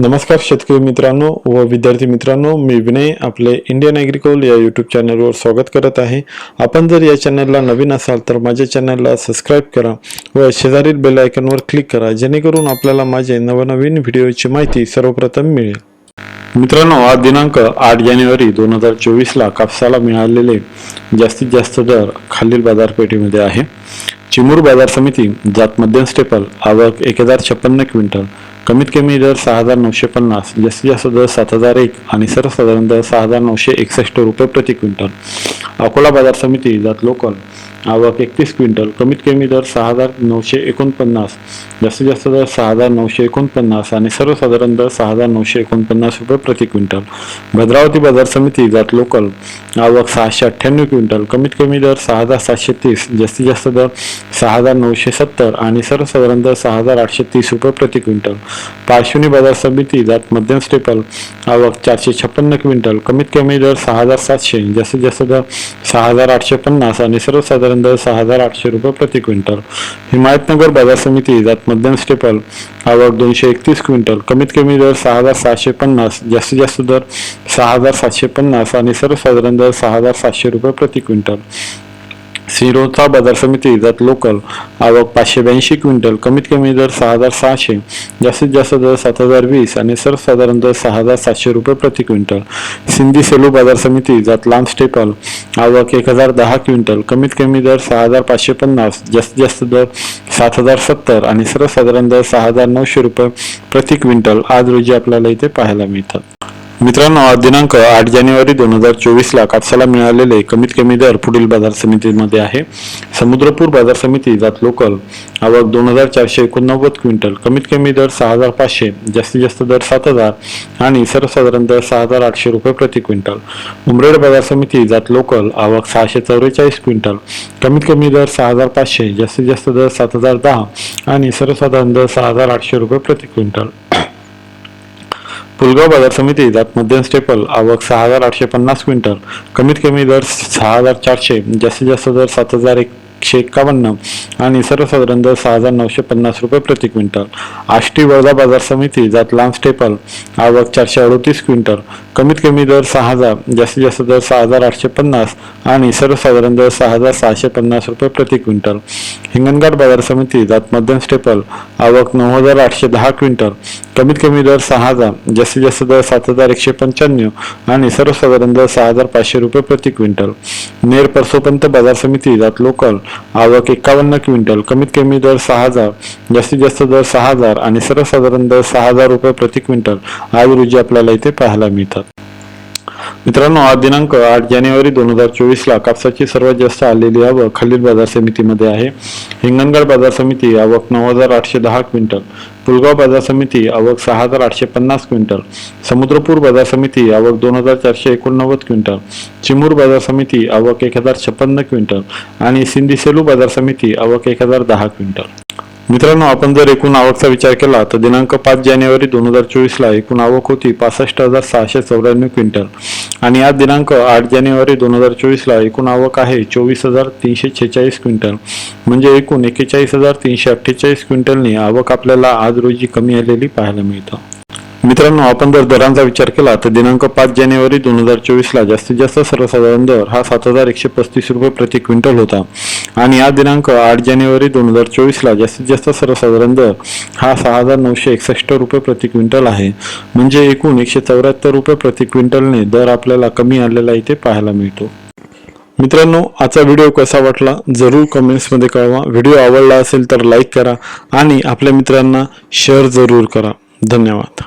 नमस्कार शेतकरी मित्रांनो व विद्यार्थी मित्रांनो मी विनय आपले इंडियन ॲग्रिकोल या यूट्यूब चॅनलवर स्वागत करत आहे. आपण जर या चॅनलला नवीन असाल तर माझ्या चॅनलला सबस्क्राईब करा व शेजारील बेल आयकॉनवर क्लिक करा जेणेकरून आपल्याला माझे नवनवीन व्हिडिओची माहिती सर्वप्रथम मिळेल. मित्रांनो आज दिनांक आठ जानेवारी दोन हजार चोवीसला कापसाला मिळालेले जास्तीत जास्त दर खालील बाजारपेठेमध्ये आहे. चिमूर बाजार समिती जात मध्यम स्टेपल आवक एक हजार छप्पन्न क्विंटल कमीत कमी दर सहा हजार नऊशे पन्नास जास्तीत जास्त दर सात हजार एक आणि सर्वसाधारण दर सहा हजार नऊशे एकसष्ट रुपये प्रति क्विंटल. अकोला बाजार समिती जात लोकल. आवक एकतीस क्विंटल. कमीत कमी दर सहा हजार नऊशे एकोणपन्नास. जास्तीत जास्त दर सहा हजार नऊशे एकोणपन्नास आणि सर्वसाधारण दर सहा हजार नऊशे एकोणपन्नास रुपये प्रति क्विंटल. भद्रावती बाजार समिती जात लोकल. आवक सहाशे अठ्ठ्याण्णव क्विंटल. कमीत कमी दर सहा हजार सातशे तीस. जास्तीत जास्त दर सहा हजार नऊशे सत्तर आणि सर्वसाधारण दर सहा हजार आठशे तीस रुपये प्रति क्विंटल. पार्श्वनी बाजार समिती जात मध्यम स्टेपल. आवक चारशे छप्पन्न क्विंटल. कमीत कमी दर सहा हजार सातशे. जास्तीत जास्त दर सहा हजार आठशे पन्नास आणि सर्वसाधारण दर सहा हजार आठशे रुपये प्रति क्विंटल. हिमायतनगर बाजार समिती जात मध्यम स्टेपल आवक दोनशे एकतीस क्विंटल. कमीत कमी दर सहा हजार सहाशे पन्नास जास्तीत जास्त दर सहा हजार सातशे पन्नास आणि सर्वसाधारण दर सहा हजार सातशे रुपये प्रति क्विंटल. सिरोचा बाजार समिती जात लोकल आवक पाचशे ब्याऐंशी क्विंटल कमीत कमी दर सहा हजार सहाशे जास्तीत जास्त दर सात हजार वीस आणि सर्वसाधारण दर सहा हजार सातशे रुपये प्रति क्विंटल. सिंधी सेलू बाजार समिती जात लांब स्टेपल आवक एक हजार दहा क्विंटल कमीत कमी दर सहा हजार पाचशे पन्नास जास्तीत जास्त दर सात हजार सत्तर आणि सर्वसाधारण दर सहा हजार नऊशे रुपये प्रति क्विंटल आज रोजी आपल्याला इथे पाहायला मिळतात. मित्रांनो आज दिनांक आठ जानेवारी दोन हजार चोवीसला कापसाला मिळालेले कमीत कमी दर पुढील बाजार समितीमध्ये आहे. समुद्रपूर बाजार समिती जात लोकल आवक दोन हजार चारशे एकोणनव्वद क्विंटल कमीत कमी दर सहा हजार पाचशे जास्तीत जास्त दर सात हजार आणि सर्वसाधारण दर सहा हजार आठशे रुपये प्रति क्विंटल. उमरेड बाजार समिती जात लोकल आवक सहाशे चौवेचाळीस क्विंटल कमीत कमी दर सहा हजार पाचशे जास्तीत जास्त दर सात हजार दहा आणि सर्वसाधारण दर सहा हजार आठशे रुपये प्रति क्विंटल. पुलगाव बाजार समिती जात मध्यम स्टेपल आवक सहा हजार आठशे पन्नास क्विंटल कमीत कमी दर सहा हजार चारशे जास्तीत जास्त दर सात हजार एक एकशे एक्कावन्न आणि सर्वसाधारण दर सहा हजार नऊशे पन्नास रुपये प्रति क्विंटल. आष्टी वर्धा बाजार समिती जात लांब स्टेपल आवक चारशे अडोतीस क्विंटल. कमीत कमी दर सहा हजार जास्तीत जास्त दर सहा हजार आठशे पन्नास आणि सर्वसाधारण दर सहा हजार सहाशे पन्नास रुपये प्रति क्विंटल. हिंगणघाट बाजार समिती जात मध्यम स्टेपल आवक नऊ हजार आठशे दहा क्विंटल. कमीत कमी दर सहा हजार जास्तीत जास्त दर सात हजार एकशे पंच्याण्णव आणि सर्वसाधारण दर सहा हजार पाचशे रुपये प्रति क्विंटल. नेर परसोपंत बाजार समिती जात लोकल आवक एकावन्न क्विंटल कमीत कमी दर सहा हजार जास्तीत जास्त दर सहा हजार आणि सर्वसाधारण दर सहा हजार रुपये प्रति क्विंटल. आज रोजी आपल्याला इथे पाहायला मिळतात. मित्रांनो आज दिनांक आठ जानेवारी दोन हजार चोवीसला कापसाची सर्वात जास्त आलेली आवक खालील बाजार समितीमध्ये आहे. हिंगणगड बाजार समिती आवक नऊ हजार आठशे दहा क्विंटल. पुलगाव बाजार समिती आवक सहा हजार आठशे पन्नास क्विंटल. समुद्रपूर बाजार समिती आवक दोन हजार चारशे एकोणनव्वद क्विंटल. चिमूर बाजार समिती आवक एक हजार छप्पन्न क्विंटल. आणि सिंधी सेलू बाजार समिती आवक एक हजार दहा क्विंटल. मित्रांनो आपण जर एकूण आवकचा विचार केला तर दिनांक पाच जानेवारी दोन हजार चोवीसला एकूण आवक होती पासष्ट हजार सहाशे चौऱ्याण्णव क्विंटल. आणि आज दिनांक आठ जानेवारी दोन हजार चोवीसला एकूण आवक आहे चोवीस हजार तीनशे छेचाळीस क्विंटल. म्हणजे एकूण एक्केचाळीस हजार तीनशे अठ्ठेचाळीस क्विंटलनी आवक आपल्याला आज रोजी कमी आलेली पाहायला मिळतं. मित्रांनो आपण जर दरांचा विचार केला तर दिनांक पाच जानेवारी दोन हजार चोवीसला जास्तीत जास्त सर्वसाधारण दर हा सात हजार एकशे पस्तीस रुपये प्रति क्विंटल होता. आणि हा दिनांक आठ जानेवारी दोन हजार चोवीसला जास्तीत जास्त सर्वसाधारण दर हा सहा हजार नऊशे एकसष्ट रुपये प्रति क्विंटल आहे. म्हणजे एकूण एकशे चौऱ्याहत्तर रुपये प्रति क्विंटलने दर आपल्याला कमी आलेला इथे पाहायला मिळतो. मित्रांनो आजचा व्हिडिओ कसा वाटला जरूर कमेंट्समध्ये कळवा. व्हिडिओ आवडला असेल तर लाईक करा आणि आपल्या मित्रांना शेअर जरूर करा. धन्यवाद.